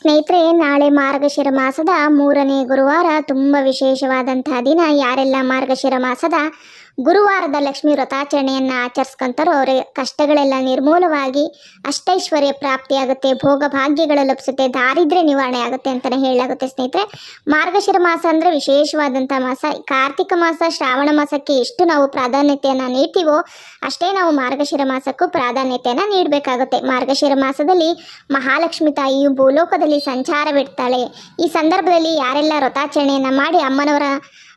ಸ್ನೇಹಿತರೆ ನಾಳೆ ಮಾರ್ಗಶಿರ ಮಾಸದ ಮೂರನೇ ಗುರುವಾರ ತುಂಬ ವಿಶೇಷವಾದಂತಹ ದಿನ. ಯಾರೆಲ್ಲ ಮಾರ್ಗಶಿರ ಮಾಸದ ಗುರುವಾರದ ಲಕ್ಷ್ಮೀ ವ್ರತಾಚರಣೆಯನ್ನು ಆಚರಿಸ್ಕೊಂತಾರೋ ಅವರ ಕಷ್ಟಗಳೆಲ್ಲ ನಿರ್ಮೂಲವಾಗಿ ಅಷ್ಟೈಶ್ವರ್ಯ ಪ್ರಾಪ್ತಿಯಾಗುತ್ತೆ, ಭೋಗ ಭಾಗ್ಯಗಳು ಲಭಿಸುತ್ತೆ ದಾರಿದ್ರ್ಯ ನಿವಾರಣೆ ಆಗುತ್ತೆ ಅಂತಲೇ ಹೇಳಲಾಗುತ್ತೆ ಸ್ನೇಹಿತರೆ. ಮಾರ್ಗಶಿರ ಮಾಸ ಅಂದರೆ ವಿಶೇಷವಾದಂಥ ಮಾಸ. ಕಾರ್ತಿಕ ಮಾಸ, ಶ್ರಾವಣ ಮಾಸಕ್ಕೆ ಎಷ್ಟು ನಾವು ಪ್ರಾಧಾನ್ಯತೆಯನ್ನು ನೀಡ್ತೀವೋ ಅಷ್ಟೇ ನಾವು ಮಾರ್ಗಶಿರ ಮಾಸಕ್ಕೂ ಪ್ರಾಧಾನ್ಯತೆಯನ್ನು ನೀಡಬೇಕಾಗುತ್ತೆ. ಮಾರ್ಗಶಿರ ಮಾಸದಲ್ಲಿ ಮಹಾಲಕ್ಷ್ಮಿ ತಾಯಿಯು ಭೂಲೋಕದಲ್ಲಿ ಸಂಚಾರ ಬಿಡ್ತಾಳೆ ಈ ಸಂದರ್ಭದಲ್ಲಿ ಯಾರೆಲ್ಲ ವ್ರತಾಚರಣೆಯನ್ನು ಮಾಡಿ ಅಮ್ಮನವರ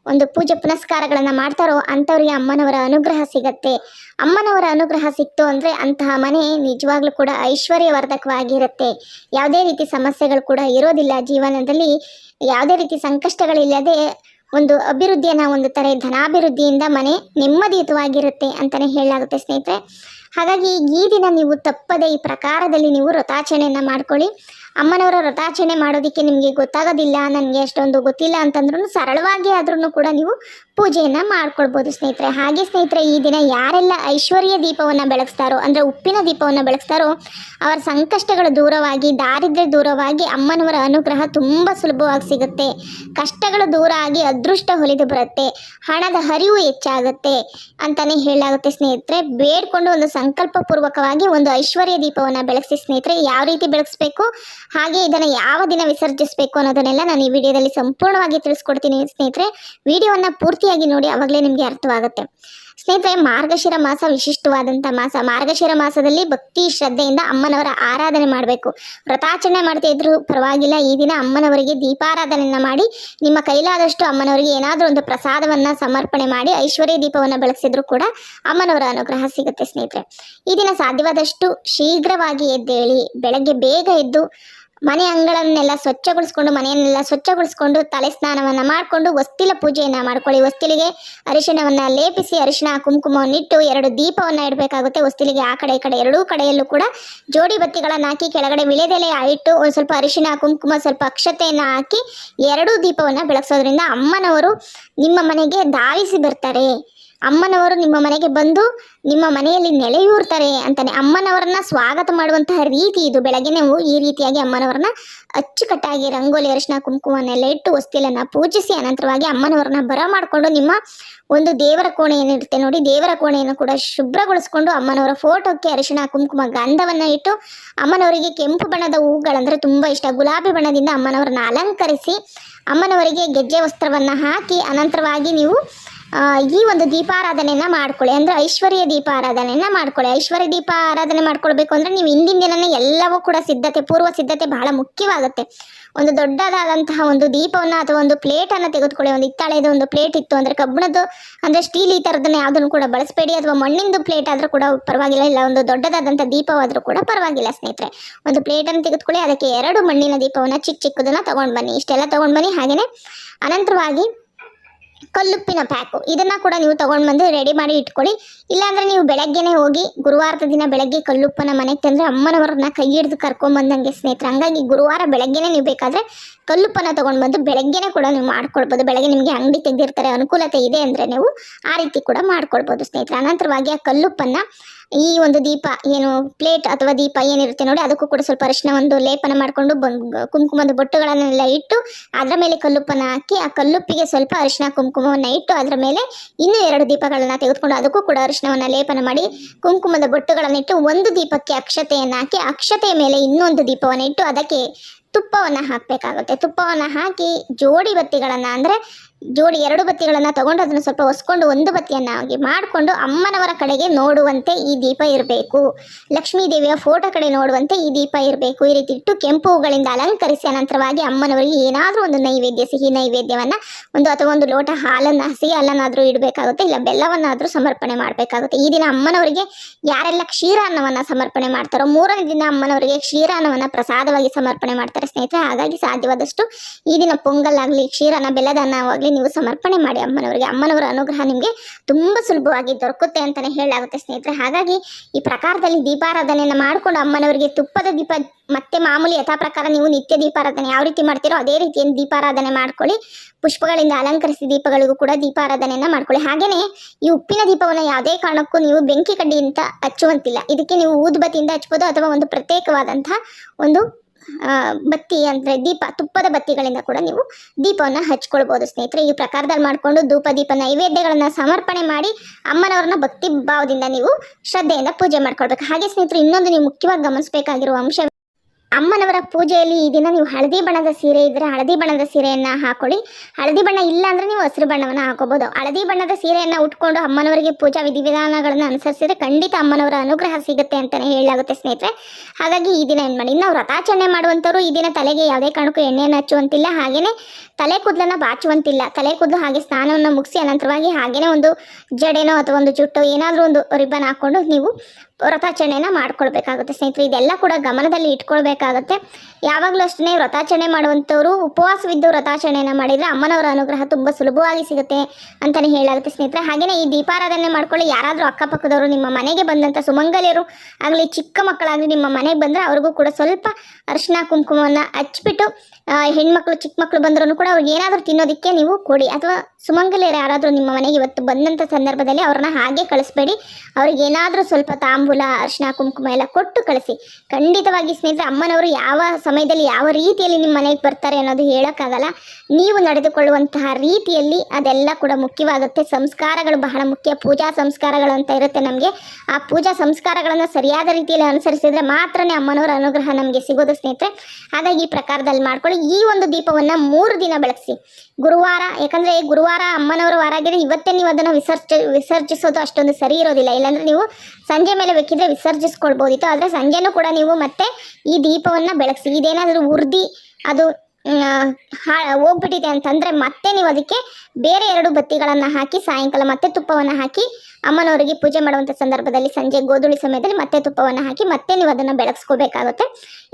ಒಂದು ಪೂಜೆ ಪುನಸ್ಕಾರಗಳನ್ನು ಮಾಡ್ತಾರೋ ಅಂಥವ್ರಿಗೆ ಅಮ್ಮನವರ ಅನುಗ್ರಹ ಸಿಗತ್ತೆ. ಅಮ್ಮನವರ ಅನುಗ್ರಹ ಸಿಕ್ತು ಅಂದರೆ ಅಂತಹ ಮನೆ ನಿಜವಾಗ್ಲೂ ಕೂಡ ಐಶ್ವರ್ಯವರ್ಧಕವಾಗಿರುತ್ತೆ. ಯಾವುದೇ ರೀತಿ ಸಮಸ್ಯೆಗಳು ಕೂಡ ಇರೋದಿಲ್ಲ ಜೀವನದಲ್ಲಿ. ಯಾವುದೇ ರೀತಿ ಸಂಕಷ್ಟಗಳಿಲ್ಲದೆ ಒಂದು ಅಭಿವೃದ್ಧಿಯನ್ನು ಹೊಂದುತ್ತಾರೆ ಧನಾಭಿವೃದ್ಧಿಯಿಂದ ಮನೆ ನೆಮ್ಮದಿಯುತವಾಗಿರುತ್ತೆ ಅಂತಲೇ ಹೇಳಲಾಗುತ್ತೆ ಸ್ನೇಹಿತರೆ. ಹಾಗಾಗಿ ಈ ದಿನ ನೀವು ತಪ್ಪದೆ ಈ ಪ್ರಕಾರದಲ್ಲಿ ನೀವು ವ್ರತಾಚರಣೆಯನ್ನು ಮಾಡ್ಕೊಳ್ಳಿ. ಅಮ್ಮನವರ ವ್ರತಾಚರಣೆ ಮಾಡೋದಕ್ಕೆ ನಿಮಗೆ ಗೊತ್ತಾಗೋದಿಲ್ಲ, ನನಗೆ ಅಷ್ಟೊಂದು ಗೊತ್ತಿಲ್ಲ ಅಂತಂದ್ರೂ ಸರಳವಾಗಿ ಆದ್ರೂ ಕೂಡ ನೀವು ಪೂಜೆಯನ್ನು ಮಾಡ್ಕೊಳ್ಬೋದು ಸ್ನೇಹಿತರೆ. ಹಾಗೆ ಸ್ನೇಹಿತರೆ, ಈ ದಿನ ಯಾರೆಲ್ಲ ಐಶ್ವರ್ಯ ದೀಪವನ್ನು ಬೆಳಗಿಸ್ತಾರೋ, ಅಂದರೆ ಉಪ್ಪಿನ ದೀಪವನ್ನು ಬೆಳಗಿಸ್ತಾರೋ, ಅವರ ಸಂಕಷ್ಟಗಳು ದೂರವಾಗಿ, ದಾರಿದ್ರ್ಯ ದೂರವಾಗಿ ಅಮ್ಮನವರ ಅನುಗ್ರಹ ತುಂಬ ಸುಲಭವಾಗಿ ಸಿಗುತ್ತೆ. ಕಷ್ಟಗಳು ದೂರ ಆಗಿ ಅದೃಷ್ಟ ಹೊಲಿದು ಬರುತ್ತೆ. ಹಣದ ಹರಿವು ಹೆಚ್ಚಾಗುತ್ತೆ ಅಂತಲೇ ಹೇಳಲಾಗುತ್ತೆ ಸ್ನೇಹಿತರೆ. ಬೇಡ್ಕೊಂಡು ಒಂದು ಸಂಕಲ್ಪ ಪೂರ್ವಕವಾಗಿ ಒಂದು ಐಶ್ವರ್ಯ ದೀಪವನ್ನು ಬೆಳಗಿಸಿ ಸ್ನೇಹಿತರೆ, ಯಾವ ರೀತಿ ಬೆಳಗಿಸ್ಬೇಕು? ಹಾಗೆ ಇದನ್ನು ಯಾವ ದಿನ ವಿಸರ್ಜಿಸಬೇಕು ಅನ್ನೋದನ್ನೆಲ್ಲ ನಾನು ಈ ವಿಡಿಯೋದಲ್ಲಿ ಸಂಪೂರ್ಣವಾಗಿ ತಿಳಿಸ್ಕೊಡ್ತೀನಿ ಸ್ನೇಹಿತರೆ. ವಿಡಿಯೋವನ್ನು ಪೂರ್ತಿಯಾಗಿ ನೋಡಿ ಆವಾಗಲೇ ನಿಮಗೆ ಅರ್ಥವಾಗುತ್ತೆ. ಸ್ನೇಹಿತರೆ, ಮಾರ್ಗಶಿರ ಮಾಸ ವಿಶಿಷ್ಟವಾದಂಥ ಮಾಸ. ಮಾರ್ಗಶಿರ ಮಾಸದಲ್ಲಿ ಭಕ್ತಿ, ಶ್ರದ್ಧೆಯಿಂದ ಅಮ್ಮನವರ ಆರಾಧನೆ ಮಾಡಬೇಕು. ವ್ರತಾಚರಣೆ ಮಾಡ್ತಾ ಇದ್ರೂ ಪರವಾಗಿಲ್ಲ. ಈ ದಿನ ಅಮ್ಮನವರಿಗೆ ದೀಪಾರಾಧನೆಯನ್ನು ಮಾಡಿ, ನಿಮ್ಮ ಕೈಲಾದಷ್ಟು ಅಮ್ಮನವರಿಗೆ ಏನಾದರೂ ಒಂದು ಪ್ರಸಾದವನ್ನು ಸಮರ್ಪಣೆ ಮಾಡಿ, ಐಶ್ವರ್ಯ ದೀಪವನ್ನು ಬೆಳಗಿಸಿದ್ರು ಕೂಡ ಅಮ್ಮನವರ ಅನುಗ್ರಹ ಸಿಗುತ್ತೆ ಸ್ನೇಹಿತರೆ. ಈ ದಿನ ಸಾಧ್ಯವಾದಷ್ಟು ಶೀಘ್ರವಾಗಿ ಎದ್ದೇಳಿ, ಬೆಳಗ್ಗೆ ಬೇಗ ಎದ್ದು ಮನೆ ಅಂಗಳನ್ನೆಲ್ಲ ಸ್ವಚ್ಛಗೊಳಿಸ್ಕೊಂಡು, ಮನೆಯನ್ನೆಲ್ಲ ಸ್ವಚ್ಛಗೊಳಿಸ್ಕೊಂಡು ತಲೆ ಸ್ನಾನವನ್ನು ಮಾಡಿಕೊಂಡು ಹೊಸ್ತಿಲ ಪೂಜೆಯನ್ನು ಮಾಡ್ಕೊಳ್ಳಿ. ಹೊಸ್ತಿಲಿಗೆ ಅರಿಶಿಣವನ್ನು ಲೇಪಿಸಿ, ಅರಿಶಿಣ ಕುಂಕುಮವನ್ನಿಟ್ಟು ಎರಡು ದೀಪವನ್ನು ಇಡಬೇಕಾಗುತ್ತೆ. ಹೊಸ್ತಿಲಿಗೆ ಆ ಕಡೆ, ಈ ಕಡೆ, ಎರಡೂ ಕಡೆಯಲ್ಲೂ ಕೂಡ ಜೋಡಿ ಬತ್ತಿಗಳನ್ನು ಹಾಕಿ ಕೆಳಗಡೆ ವಿಳೆದೆಲೆ ಇಟ್ಟು ಒಂದು ಸ್ವಲ್ಪ ಅರಿಶಿಣ, ಕುಂಕುಮ, ಸ್ವಲ್ಪ ಅಕ್ಷತೆಯನ್ನು ಹಾಕಿ ಎರಡೂ ದೀಪವನ್ನು ಬೆಳಗಿಸೋದ್ರಿಂದ ಅಮ್ಮನವರು ನಿಮ್ಮ ಮನೆಗೆ ಧಾವಿಸಿ ಬರ್ತಾರೆ. ಅಮ್ಮನವರು ನಿಮ್ಮ ಮನೆಗೆ ಬಂದು ನಿಮ್ಮ ಮನೆಯಲ್ಲಿ ನೆಲೆಯೂರ್ತಾರೆ ಅಂತಾನೆ. ಅಮ್ಮನವರನ್ನ ಸ್ವಾಗತ ಮಾಡುವಂತಹ ರೀತಿ ಇದು. ಬೆಳಗ್ಗೆ ನಾವು ಈ ರೀತಿಯಾಗಿ ಅಮ್ಮನವರನ್ನ ಅಚ್ಚುಕಟ್ಟಾಗಿ ರಂಗೋಲಿ, ಅರಿಶಿನ ಕುಂಕುಮನೆಲ್ಲ ಇಟ್ಟು ವಸ್ತಿಲನ್ನ ಪೂಜಿಸಿ ಅನಂತರವಾಗಿ ಅಮ್ಮನವರನ್ನ ಬರ ಮಾಡಿಕೊಂಡು ನಿಮ್ಮ ಒಂದು ದೇವರ ಕೋಣೆ ಏನಿರುತ್ತೆ ನೋಡಿ. ದೇವರ ಕೋಣೆಯನ್ನು ಕೂಡ ಶುಭ್ರಗೊಳಿಸ್ಕೊಂಡು ಅಮ್ಮನವರ ಫೋಟೋಕ್ಕೆ ಅರಿಶಿಣ ಕುಂಕುಮ ಗಂಧವನ್ನ ಇಟ್ಟು ಅಮ್ಮನವರಿಗೆ ಕೆಂಪು ಬಣ್ಣದ ಹೂಗಳಂದ್ರೆ ತುಂಬ ಇಷ್ಟ. ಗುಲಾಬಿ ಬಣ್ಣದಿಂದ ಅಮ್ಮನವರನ್ನ ಅಲಂಕರಿಸಿ ಅಮ್ಮನವರಿಗೆ ಗೆಜ್ಜೆ ವಸ್ತ್ರವನ್ನು ಹಾಕಿ ಅನಂತರವಾಗಿ ನೀವು ಈ ಒಂದು ದೀಪಾರಾಧನೆಯನ್ನು ಮಾಡ್ಕೊಳ್ಳಿ. ಅಂದ್ರೆ ಐಶ್ವರ್ಯ ದೀಪಾರಾಧನೆಯನ್ನು ಮಾಡ್ಕೊಳ್ಳಿ. ಐಶ್ವರ್ಯ ದೀಪ ಆರಾಧನೆ ಮಾಡ್ಕೊಳ್ಬೇಕು ಅಂದರೆ ನೀವು ಹಿಂದಿನ ದಿನನೇ ಎಲ್ಲವೂ ಕೂಡ ಸಿದ್ಧತೆ, ಪೂರ್ವ ಸಿದ್ಧತೆ ಬಹಳ ಮುಖ್ಯವಾಗುತ್ತೆ. ಒಂದು ದೊಡ್ಡದಾದಂತಹ ಒಂದು ದೀಪವನ್ನು ಅಥವಾ ಒಂದು ಪ್ಲೇಟನ್ನು ತೆಗೆದುಕೊಳ್ಳಿ. ಒಂದು ಹಿತ್ತಾಳೆದು ಒಂದು ಪ್ಲೇಟ್ ಇತ್ತು ಅಂದರೆ ಕಬ್ಬಿಣದ್ದು, ಅಂದರೆ ಸ್ಟೀಲ್ ಈ ಥರದನ್ನ ಯಾವುದನ್ನು ಕೂಡ ಬಳಸಬೇಡಿ. ಅಥವಾ ಮಣ್ಣಿಂದು ಪ್ಲೇಟ್ ಆದರೂ ಕೂಡ ಪರವಾಗಿಲ್ಲ. ಇಲ್ಲ, ಒಂದು ದೊಡ್ಡದಾದಂಥ ದೀಪವಾದರೂ ಕೂಡ ಪರವಾಗಿಲ್ಲ ಸ್ನೇಹಿತರೆ. ಒಂದು ಪ್ಲೇಟನ್ನು ತೆಗೆದುಕೊಳ್ಳಿ. ಅದಕ್ಕೆ ಎರಡು ಮಣ್ಣಿನ ದೀಪವನ್ನು ಚಿಕ್ಕ ಚಿಕ್ಕದನ್ನು ತೊಗೊಂಡು ಬನ್ನಿ ಇಷ್ಟೆಲ್ಲ ತೊಗೊಂಡು ಬನ್ನಿ ಹಾಗೆಯೇ ಅನಂತರವಾಗಿ ಕಲ್ಲುಪ್ಪಿನ ಪ್ಯಾಕು. ಇದನ್ನ ಕೂಡ ನೀವು ತೊಗೊಂಡು ಬಂದು ರೆಡಿ ಮಾಡಿ ಇಟ್ಕೊಳ್ಳಿ. ಇಲ್ಲಾಂದರೆ ನೀವು ಬೆಳಗ್ಗೆನೆ ಹೋಗಿ ಗುರುವಾರದ ದಿನ ಬೆಳಗ್ಗೆ ಕಲ್ಲುಪ್ಪನ ಮನೆಗೆ ತಂದ್ರೆ ಅಮ್ಮನವರನ್ನ ಕೈ ಹಿಡಿದು ಕರ್ಕೊಂಬಂದಂಗೆ ಸ್ನೇಹಿತರೆ. ಹಂಗಾಗಿ ಗುರುವಾರ ಬೆಳಗ್ಗೆನೆ ನೀವು ಬೇಕಾದ್ರೆ ಕಲ್ಲುಪ್ಪನ ತೊಗೊಂಡು ಬಂದು ಬೆಳಗ್ಗೆನೇ ಕೂಡ ನೀವು ಮಾಡ್ಕೊಳ್ಬೋದು. ಬೆಳಗ್ಗೆ ನಿಮಗೆ ಅಂಗಡಿ ತೆಗೆದಿರ್ತಾರೆ, ಅನುಕೂಲತೆ ಇದೆ ಅಂದರೆ ನೀವು ಆ ರೀತಿ ಕೂಡ ಮಾಡ್ಕೊಳ್ಬೋದು ಸ್ನೇಹಿತರೆ. ಅನಂತರವಾಗಿ ಆ ಕಲ್ಲುಪ್ಪನ್ನು ಈ ಒಂದು ದೀಪ ಏನು ಪ್ಲೇಟ್ ಅಥವಾ ದೀಪ ಏನಿರುತ್ತೆ ನೋಡಿ, ಅದಕ್ಕೂ ಕೂಡ ಸ್ವಲ್ಪ ಅರಿಶಿನ ಒಂದು ಲೇಪನ ಮಾಡಿಕೊಂಡು ಕುಂಕುಮದ ಬೊಟ್ಟುಗಳನ್ನೆಲ್ಲ ಇಟ್ಟು ಅದರ ಮೇಲೆ ಕಲ್ಲುಪ್ಪನ ಹಾಕಿ ಆ ಕಲ್ಲುಪ್ಪಿಗೆ ಸ್ವಲ್ಪ ಅರಿಶಿನ ಕುಂಕುಮವನ್ನು ಇಟ್ಟು ಅದರ ಮೇಲೆ ಇನ್ನೂ ಎರಡು ದೀಪಗಳನ್ನು ತೆಗೆದುಕೊಂಡು ಅದಕ್ಕೂ ಕೂಡ ಅರಿಶಿನವನ್ನು ಲೇಪನ ಮಾಡಿ ಕುಂಕುಮದ ಬೊಟ್ಟುಗಳನ್ನು ಇಟ್ಟು ಒಂದು ದೀಪಕ್ಕೆ ಅಕ್ಷತೆಯನ್ನು ಹಾಕಿ ಅಕ್ಷತೆಯ ಮೇಲೆ ಇನ್ನೊಂದು ದೀಪವನ್ನು ಇಟ್ಟು ಅದಕ್ಕೆ ತುಪ್ಪವನ್ನು ಹಾಕಬೇಕಾಗುತ್ತೆ. ತುಪ್ಪವನ್ನು ಹಾಕಿ ಜೋಡಿ ಬತ್ತಿಗಳನ್ನು ಅಂದರೆ ಜೋಡಿ ಎರಡು ಬತ್ತಿಗಳನ್ನು ತಗೊಂಡು ಅದನ್ನು ಸ್ವಲ್ಪ ಒಸ್ಕೊಂಡು ಒಂದು ಬತ್ತಿಯನ್ನಾಗಿ ಮಾಡಿಕೊಂಡು ಅಮ್ಮನವರ ಕಡೆಗೆ ನೋಡುವಂತೆ ಈ ದೀಪ ಇರಬೇಕು. ಲಕ್ಷ್ಮೀ ದೇವಿಯ ಫೋಟೋ ಕಡೆ ನೋಡುವಂತೆ ಈ ದೀಪ ಇರಬೇಕು. ಈ ರೀತಿ ಇಟ್ಟು ಕೆಂಪು ಹೂಗಳಿಂದ ಅಲಂಕರಿಸಿ ಅನಂತರವಾಗಿ ಅಮ್ಮನವರಿಗೆ ಏನಾದರೂ ಒಂದು ನೈವೇದ್ಯ, ಸಿಹಿ ನೈವೇದ್ಯವನ್ನು ಒಂದು ಅಥವಾ ಒಂದು ಲೋಟ ಹಾಲನ್ನು, ಹಸಿ ಹಾಲನ್ನಾದರೂ ಇಡಬೇಕಾಗುತ್ತೆ ಇಲ್ಲ ಬೆಲ್ಲವನ್ನಾದರೂ ಸಮರ್ಪಣೆ ಮಾಡಬೇಕಾಗುತ್ತೆ. ಈ ದಿನ ಅಮ್ಮನವರಿಗೆ ಯಾರೆಲ್ಲ ಕ್ಷೀರಾನ್ನವನ್ನು ಸಮರ್ಪಣೆ ಮಾಡ್ತಾರೋ ಮೂರನೇ ದಿನ ಅಮ್ಮನವರಿಗೆ ಕ್ಷೀರಾನ್ನವನ್ನು ಪ್ರಸಾದವಾಗಿ ಸಮರ್ಪಣೆ ಮಾಡ್ತಾರೆ ಸ್ನೇಹಿತರೆ. ಹಾಗಾಗಿ ಸಾಧ್ಯವಾದಷ್ಟು ಈ ದಿನ ಪೊಂಗಲ್ ಆಗಲಿ ಕ್ಷೀರನ ಬೆಲ್ಲದ ಅನ್ನವಾಗಲಿ ನೀವು ಸಮರ್ಪಣೆ ಮಾಡಿ ಅಮ್ಮನವರಿಗೆ, ಅಮ್ಮನವರ ಅನುಗ್ರಹ ನಿಮಗೆ ತುಂಬ ಸುಲಭವಾಗಿ ದೊರಕುತ್ತೆ ಅಂತಲೇ ಹೇಳಲಾಗುತ್ತೆ ಸ್ನೇಹಿತರೆ. ಹಾಗಾಗಿ ಈ ಪ್ರಕಾರದಲ್ಲಿ ದೀಪಾರಾಧನೆಯನ್ನು ಮಾಡಿಕೊಂಡು ಅಮ್ಮನವರಿಗೆ ತುಪ್ಪದ ದೀಪ, ಮತ್ತೆ ಮಾಮೂಲಿ ಯಥಾ ಪ್ರಕಾರ ನೀವು ನಿತ್ಯ ದೀಪಾರಾಧನೆ ಯಾವ ರೀತಿ ಮಾಡ್ತೀರೋ ಅದೇ ರೀತಿಯಲ್ಲಿ ದೀಪಾರಾಧನೆ ಮಾಡ್ಕೊಳ್ಳಿ. ಪುಷ್ಪಗಳಿಂದ ಅಲಂಕರಿಸಿ ದೀಪಗಳಿಗೂ ಕೂಡ ದೀಪಾರಾಧನೆಯನ್ನು ಮಾಡ್ಕೊಳ್ಳಿ. ಹಾಗೆಯೇ ಈ ಉಪ್ಪಿನ ದೀಪವನ್ನು ಯಾವುದೇ ಕಾರಣಕ್ಕೂ ನೀವು ಬೆಂಕಿ ಕಡ್ಡಿಯಿಂದ ಹಚ್ಚುವಂತಿಲ್ಲ. ಇದಕ್ಕೆ ನೀವು ಊದುಬತ್ತಿಯಿಂದ ಹಚ್ಬೋದು ಅಥವಾ ಒಂದು ಪ್ರತ್ಯೇಕವಾದಂತಹ ಒಂದು ಬತ್ತಿ ಅಂದರೆ ದೀಪ, ತುಪ್ಪದ ಬತ್ತಿಗಳಿಂದ ಕೂಡ ನೀವು ದೀಪವನ್ನು ಹಚ್ಕೊಳ್ಬೋದು ಸ್ನೇಹಿತರೆ. ಈ ಪ್ರಕಾರದಲ್ಲಿ ಮಾಡಿಕೊಂಡು ಧೂಪ, ದೀಪ ನೈವೇದ್ಯಗಳನ್ನು ಸಮರ್ಪಣೆ ಮಾಡಿ ಅಮ್ಮನವರನ್ನ ಭಕ್ತಿ ಭಾವದಿಂದ ನೀವು ಶ್ರದ್ಧೆಯಿಂದ ಪೂಜೆ ಮಾಡ್ಕೊಳ್ಬೇಕು. ಹಾಗೆ ಸ್ನೇಹಿತರೆ, ಇನ್ನೊಂದು ನೀವು ಮುಖ್ಯವಾಗಿ ಗಮನಿಸಬೇಕಾಗಿರುವ ಅಂಶ ಅಮ್ಮನವರ ಪೂಜೆಯಲ್ಲಿ ಈ ದಿನ ನೀವು ಹಳದಿ ಬಣ್ಣದ ಸೀರೆ ಇದ್ದರೆ ಹಳದಿ ಬಣ್ಣದ ಸೀರೆಯನ್ನು ಹಾಕೊಳ್ಳಿ. ಹಳದಿ ಬಣ್ಣ ಇಲ್ಲ ಅಂದ್ರೆ ನೀವು ಹಸಿರು ಬಣ್ಣವನ್ನ ಹಾಕೋಬಹುದು ಹಳದಿ ಬಣ್ಣದ ಸೀರೆಯನ್ನು ಉಟ್ಕೊಂಡು ಅಮ್ಮನವರಿಗೆ ಪೂಜಾ ವಿಧಿವಿಧಾನಗಳನ್ನ ಅನುಸರಿಸಿದ್ರೆ ಖಂಡಿತ ಅಮ್ಮನವರ ಅನುಗ್ರಹ ಸಿಗುತ್ತೆ ಅಂತಾನೆ ಹೇಳಲಾಗುತ್ತೆ ಸ್ನೇಹಿತರೆ. ಹಾಗಾಗಿ ಈ ದಿನ ಏನು ಮಾಡಿ ನಾವು ವ್ರತಾಚರಣೆ ಮಾಡುವಂಥವ್ರು ಈ ದಿನ ತಲೆಗೆ ಯಾವುದೇ ಕಾರಣಕ್ಕೂ ಎಣ್ಣೆಯನ್ನು ಹಚ್ಚುವಂತಿಲ್ಲ. ಹಾಗೆಯೇ ತಲೆ ಕೂದಲನ್ನು ಬಾಚುವಂತಿಲ್ಲ. ತಲೆ ಕೂದಲು ಹಾಗೆ ಸ್ನಾನವನ್ನು ಮುಗಿಸಿ ಅನಂತರವಾಗಿ ಹಾಗೇನೇ ಒಂದು ಜಡೆನೋ ಅಥವಾ ಒಂದು ಜುಟ್ಟು ಏನಾದರೂ ಒಂದು ರಿಬ್ಬನ್ ಹಾಕ್ಕೊಂಡು ನೀವು ವ್ರತಾಚರಣೆಯನ್ನು ಮಾಡ್ಕೊಳ್ಬೇಕಾಗುತ್ತೆ. ಸ್ನೇಹಿತರೆ, ಇದೆಲ್ಲ ಕೂಡ ಗಮನದಲ್ಲಿ ಇಟ್ಕೊಳ್ಬೇಕಾಗುತ್ತೆ. ಯಾವಾಗಲೂ ಅಷ್ಟೇ ವ್ರತಾಚರಣೆ ಮಾಡುವಂಥವ್ರು ಉಪವಾಸವಿದ್ದು ವ್ರತಾಚರಣೆಯನ್ನು ಮಾಡಿದರೆ ಅಮ್ಮನವರ ಅನುಗ್ರಹ ತುಂಬ ಸುಲಭವಾಗಿ ಸಿಗುತ್ತೆ ಅಂತಲೇ ಹೇಳಾಗುತ್ತೆ ಸ್ನೇಹಿತರೆ. ಹಾಗೆಯೇ ಈ ದೀಪಾರಾಧನೆ ಮಾಡ್ಕೊಳ್ಳಿ. ಯಾರಾದರೂ ಅಕ್ಕಪಕ್ಕದವರು ನಿಮ್ಮ ಮನೆಗೆ ಬಂದಂಥ ಸುಮಂಗಲಿಯರು ಆಗಲಿ, ಚಿಕ್ಕ ಮಕ್ಕಳಾಗಲಿ ನಿಮ್ಮ ಮನೆಗೆ ಬಂದರೆ ಅವ್ರಿಗೂ ಕೂಡ ಸ್ವಲ್ಪ ಅರಿಶಿನ, ಕುಂಕುಮವನ್ನು ಹಚ್ಬಿಟ್ಟು ಹೆಣ್ಮಕ್ಳು ಚಿಕ್ಕ ಮಕ್ಕಳು ಬಂದ್ರೂ ಕೂಡ ಅವ್ರಿಗೆ ಏನಾದರೂ ತಿನ್ನೋದಕ್ಕೆ ನೀವು ಕೊಡಿ. ಅಥವಾ ಸುಮಂಗಲಿಯರು ಯಾರಾದರೂ ನಿಮ್ಮ ಮನೆಗೆ ಇವತ್ತು ಬಂದಂಥ ಸಂದರ್ಭದಲ್ಲಿ ಅವ್ರನ್ನ ಹಾಗೆ ಕಳಿಸ್ಬೇಡಿ. ಅವ್ರಿಗೆ ಏನಾದರೂ ಸ್ವಲ್ಪ ತಾಂಬೂಲ ಅರಿಶಿನ ಕುಂಕುಮ ಎಲ್ಲ ಕೊಟ್ಟು ಕಳಿಸಿ. ಖಂಡಿತವಾಗಿ ಸ್ನೇಹಿತರೆ, ಅಮ್ಮನವರು ಯಾವ ಸಮಯದಲ್ಲಿ ಯಾವ ರೀತಿಯಲ್ಲಿ ನಿಮ್ಮ ಮನೆಗೆ ಬರ್ತಾರೆ ಅನ್ನೋದು ಹೇಳೋಕ್ಕಾಗಲ್ಲ. ನೀವು ನಡೆದುಕೊಳ್ಳುವಂತಹ ರೀತಿಯಲ್ಲಿ ಅದೆಲ್ಲ ಕೂಡ ಮುಖ್ಯವಾಗುತ್ತೆ. ಸಂಸ್ಕಾರಗಳು ಬಹಳ ಮುಖ್ಯ. ಪೂಜಾ ಸಂಸ್ಕಾರಗಳು ಅಂತ ಇರುತ್ತೆ ನಮಗೆ. ಆ ಪೂಜಾ ಸಂಸ್ಕಾರಗಳನ್ನು ಸರಿಯಾದ ರೀತಿಯಲ್ಲಿ ಅನುಸರಿಸಿದ್ರೆ ಮಾತ್ರನೇ ಅಮ್ಮನವರ ಅನುಗ್ರಹ ನಮಗೆ ಸಿಗೋದು ಸ್ನೇಹಿತರೆ. ಹಾಗಾಗಿ ಈ ಪ್ರಕಾರದಲ್ಲಿ ಮಾಡ್ಕೊಳ್ಳಿ. ಈ ಒಂದು ದೀಪವನ್ನು ಮೂರು ದಿನ ಬೆಳಗಿಸಿ. ಗುರುವಾರ, ಯಾಕಂದರೆ ಗುರುವಾರ ಅಮ್ಮನವರ ವಾರ ಆಗಿದೆ ಇವತ್ತೇ ನೀವು ಅದನ್ನು ವಿಸರ್ಜ, ವಿಸರ್ಜಿಸೋದು ಅಷ್ಟೊಂದು ಸರಿ ಇರೋದಿಲ್ಲ. ಇಲ್ಲಾಂದರೆ ನೀವು ಸಂಜೆ ಮೇಲೆ ಬೇಕಿದ್ರೆ ವಿಸರ್ಜಿಸ್ಕೊಳ್ಬೋದಿತ್ತು ಆದರೆ ಸಂಜೆನೂ ಕೂಡ ನೀವು ಮತ್ತೆ ಈ ದೀಪವನ್ನು ಬೆಳಗಿಸಿ. ಇದೇನಾದರೂ ಉರ್ದಿ ಅದು ಹಾ, ಹೋಗ್ಬಿಟ್ಟಿದೆ ಅಂತಂದರೆ ಮತ್ತೆ ನೀವು ಅದಕ್ಕೆ ಬೇರೆ ಎರಡು ಬತ್ತಿಗಳನ್ನು ಹಾಕಿ, ಸಾಯಂಕಾಲ ಮತ್ತೆ ತುಪ್ಪವನ್ನು ಹಾಕಿ ಅಮ್ಮನವರಿಗೆ ಪೂಜೆ ಮಾಡುವಂಥ ಸಂದರ್ಭದಲ್ಲಿ ಸಂಜೆ ಗೋಧುಳಿ ಸಮಯದಲ್ಲಿ ಮತ್ತೆ ತುಪ್ಪವನ್ನು ಹಾಕಿ ಮತ್ತೆ ನೀವು ಅದನ್ನು ಬೆಳಗಿಸ್ಕೋಬೇಕಾಗುತ್ತೆ.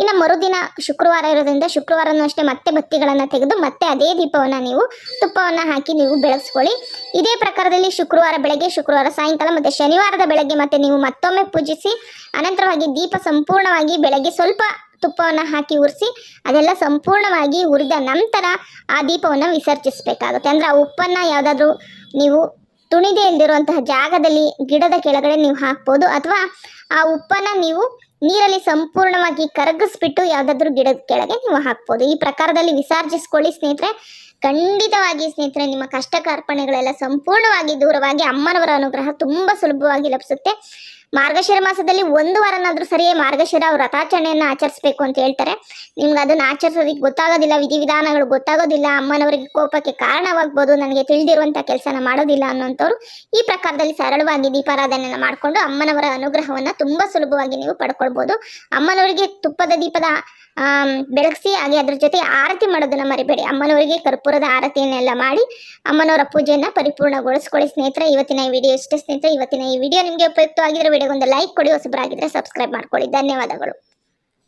ಇನ್ನು ಮರುದಿನ ಶುಕ್ರವಾರ ಇರೋದ್ರಿಂದ ಶುಕ್ರವಾರನೂ ಅಷ್ಟೇ ಮತ್ತೆ ಬತ್ತಿಗಳನ್ನು ತೆಗೆದು ಮತ್ತೆ ಅದೇ ದೀಪವನ್ನು ನೀವು ತುಪ್ಪವನ್ನು ಹಾಕಿ ನೀವು ಬೆಳಗಿಸ್ಕೊಳ್ಳಿ. ಇದೇ ಪ್ರಕಾರದಲ್ಲಿ ಶುಕ್ರವಾರ ಬೆಳಗ್ಗೆ, ಶುಕ್ರವಾರ ಸಾಯಂಕಾಲ ಮತ್ತು ಶನಿವಾರದ ಬೆಳಗ್ಗೆ ಮತ್ತೆ ನೀವು ಮತ್ತೊಮ್ಮೆ ಪೂಜಿಸಿ, ಅನಂತರವಾಗಿ ದೀಪ ಸಂಪೂರ್ಣವಾಗಿ ಬೆಳಗ್ಗೆ ಸ್ವಲ್ಪ ತುಪ್ಪವನ್ನು ಹಾಕಿ ಉರಿಸಿ, ಅದೆಲ್ಲ ಸಂಪೂರ್ಣವಾಗಿ ಉರಿದ ನಂತರ ಆ ದೀಪವನ್ನು ವಿಸರ್ಜಿಸಬೇಕಾಗುತ್ತೆ. ಅಂದರೆ ಆ ಉಪ್ಪನ್ನು ಯಾವುದಾದ್ರೂ ನೀವು ತುಣಿದೆ ಇಲ್ದಿರುವಂತಹ ಜಾಗದಲ್ಲಿ ಗಿಡದ ಕೆಳಗಡೆ ನೀವು ಹಾಕ್ಬೋದು. ಅಥವಾ ಆ ಉಪ್ಪನ್ನು ನೀವು ನೀರಲ್ಲಿ ಸಂಪೂರ್ಣವಾಗಿ ಕರಗಿಸ್ಬಿಟ್ಟು ಯಾವುದಾದ್ರೂ ಗಿಡದ ಕೆಳಗೆ ನೀವು ಹಾಕ್ಬೋದು. ಈ ಪ್ರಕಾರದಲ್ಲಿ ವಿಸರ್ಜಿಸ್ಕೊಳ್ಳಿ ಸ್ನೇಹಿತರೆ. ಖಂಡಿತವಾಗಿ ಸ್ನೇಹಿತರೆ, ನಿಮ್ಮ ಕಷ್ಟ ಕಾರ್ಪಣೆಗಳೆಲ್ಲ ಸಂಪೂರ್ಣವಾಗಿ ದೂರವಾಗಿ ಅಮ್ಮನವರ ಅನುಗ್ರಹ ತುಂಬ ಸುಲಭವಾಗಿ ಲಭಿಸುತ್ತೆ. ಮಾರ್ಗಶಿರ ಮಾಸದಲ್ಲಿ ಒಂದು ವಾರನಾದರೂ ಸರಿಯೇ ಮಾರ್ಗಶಿರ ವ್ರತಾಚರಣೆಯನ್ನು ಆಚರಿಸಬೇಕು ಅಂತ ಹೇಳ್ತಾರೆ. ನಿಮ್ಗೆ ಅದನ್ನು ಆಚರಿಸೋದಕ್ಕೆ ಗೊತ್ತಾಗೋದಿಲ್ಲ, ವಿಧಿವಿಧಾನಗಳು ಗೊತ್ತಾಗೋದಿಲ್ಲ, ಅಮ್ಮನವರಿಗೆ ಕೋಪಕ್ಕೆ ಕಾರಣವಾಗ್ಬೋದು, ನನಗೆ ತಿಳಿದಿರುವಂಥ ಕೆಲಸನ ಮಾಡೋದಿಲ್ಲ ಅನ್ನೋಂಥವ್ರು ಈ ಪ್ರಕಾರದಲ್ಲಿ ಸರಳವಾಗಿ ದೀಪಾರಾಧನೆಯನ್ನು ಮಾಡಿಕೊಂಡು ಅಮ್ಮನವರ ಅನುಗ್ರಹವನ್ನು ತುಂಬ ಸುಲಭವಾಗಿ ನೀವು ಪಡ್ಕೊಳ್ಬೋದು. ಅಮ್ಮನವರಿಗೆ ತುಪ್ಪದ ದೀಪದ ಆಮ್, ಬೆಳಗಿಸಿ ಹಾಗೆ ಅದ್ರ ಜೊತೆ ಆರತಿ ಮಾಡೋದನ್ನ ಮರಿಬೇಡಿ. ಅಮ್ಮನವರಿಗೆ ಕರ್ಪೂರದ ಆರತಿಯನ್ನೆಲ್ಲ ಮಾಡಿ ಅಮ್ಮನವರ ಪೂಜೆಯನ್ನು ಪರಿಪೂರ್ಣಗೊಳಿಸ್ಕೊಳ್ಳಿ. ಸ್ನೇಹಿತರೆ ಇವತ್ತಿನ ಈ ವಿಡಿಯೋ ಇಷ್ಟ. ಸ್ನೇಹಿತರೆ ಇವತ್ತಿನ ಈ ವಿಡಿಯೋ ನಿಮಗೆ ಉಪಯುಕ್ತವಾಗಿದ್ರೆ ವಿಡಿಯೋಗೊಂದು ಲೈಕ್ ಕೊಡಿ ಹೊಸಬರಾಗಿದ್ದರೆ ಸಬ್ಸ್ಕ್ರೈಬ್ ಮಾಡ್ಕೊಳ್ಳಿ. ಧನ್ಯವಾದಗಳು.